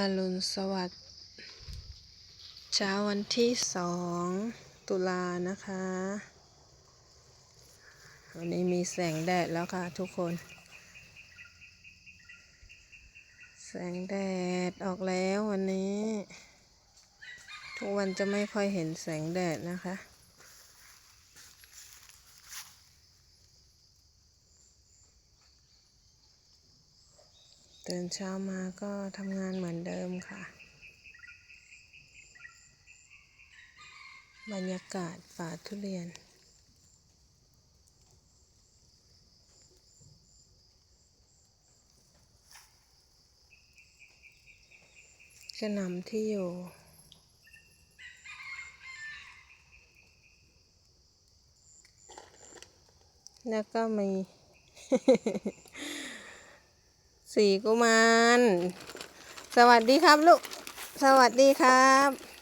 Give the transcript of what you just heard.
อรุณสวัสดิ์เช้าวันที่สองตุลานะคะ วันนี้มีแสงแดดแล้วค่ะทุกคน แสงแดดออกแล้ววันนี้ ทุกวันจะไม่ค่อยเห็นแสงแดดนะคะ ตื่นเช้ามาก็ทำงานเหมือนเดิมค่ะ บรรยากาศป่าทุเรียน กระนำที่อยู่แล้วก็มี สีกุมาร สวัสดีครับลูก สวัสดีครับ